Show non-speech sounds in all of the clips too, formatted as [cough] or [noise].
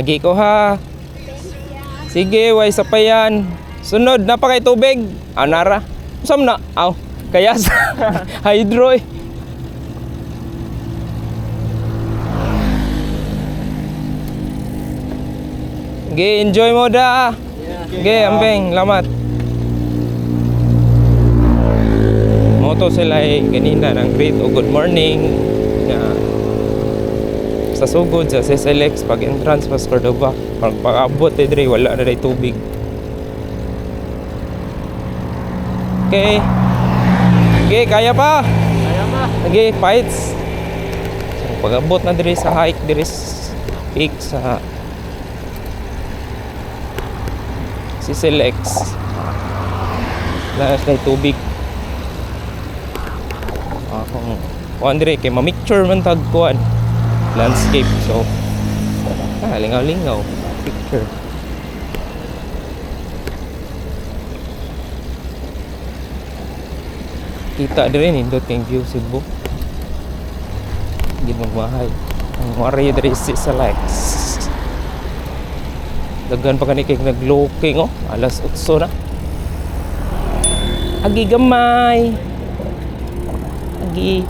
Agi ko ha. Sige, way sa payan. Sunod, napakay tubig. Anara. Saan na? Aw, kaya sa [laughs] hydro eh. Ge, enjoy mo da. Ge, ambeng, lamat. Moto sila eh, ganina ng great o good morning. Na sa sugod sa SSLX pag entrance pas Cordova pag pag-abot eh dre wala na rin tubig. Okay. Okay kaya pa? Kaya ba? okay fights. So, pag-abot na dre sa hike dre sa peak sa SSLX wala na tubig. Akong kuhan dre kay mamicture man tag kuhan landscape. So ah, lingaw-lingaw picture. Kita din rin indot kayong view Cebu. Hindi magmahay ang warrior diri si sa likes daghan pa kani kay nagloking oh. Alas 8 na. Agi gamay. Agi.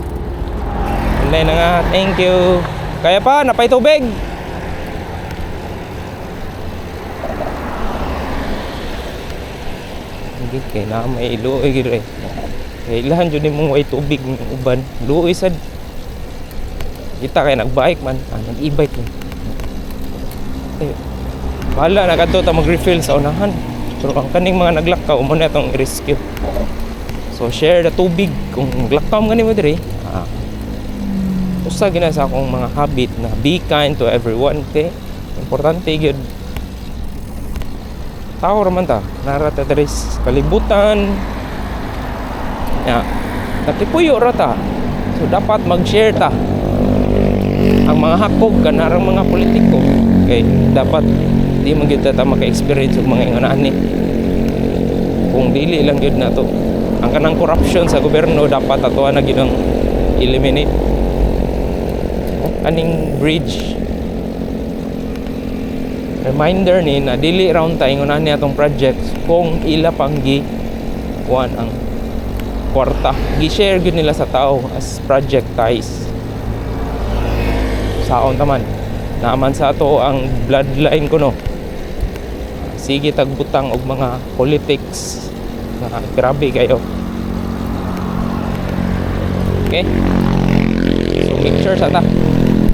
Online na nga. Thank you. Kaya pa, napay tubig. Hindi, kaya na may luoy gire. Dyan yung mga way tubig ng uban. Luoy sad. Kita kaya nagbike man. Ah, nag-e-bike man. Eh, bahala na kadto ta mag-refill sa unahan. Pero ang kaning mga naglakaw, mo na itong rescue. So share the tubig kung naglakaw mo ganun mo dire. Usa gina sa akong mga habit na be kind to everyone kay importante gyud tao raman ta. Narata diri kalibutan. Ya. Natipuyo ra ta. So dapat mag-share ta. Ang mga hakog kanarang mga politiko kay dapat di man gyud ta maka-experience og mga ingon ani. Kung dili lang gyud nato ang kanang corruption sa gobyerno dapat ato na gyud eliminate kaning bridge. Reminder ni na dili round tayo na niya atong project kung ila panggi kuan ang kwarta. Gi-share gyud nila sa tao as project ties. Saon taman naaman sa ato ang bloodline ko no sige tagbutang og mga politics. Na grabe kayo. Okay. So sure sa ta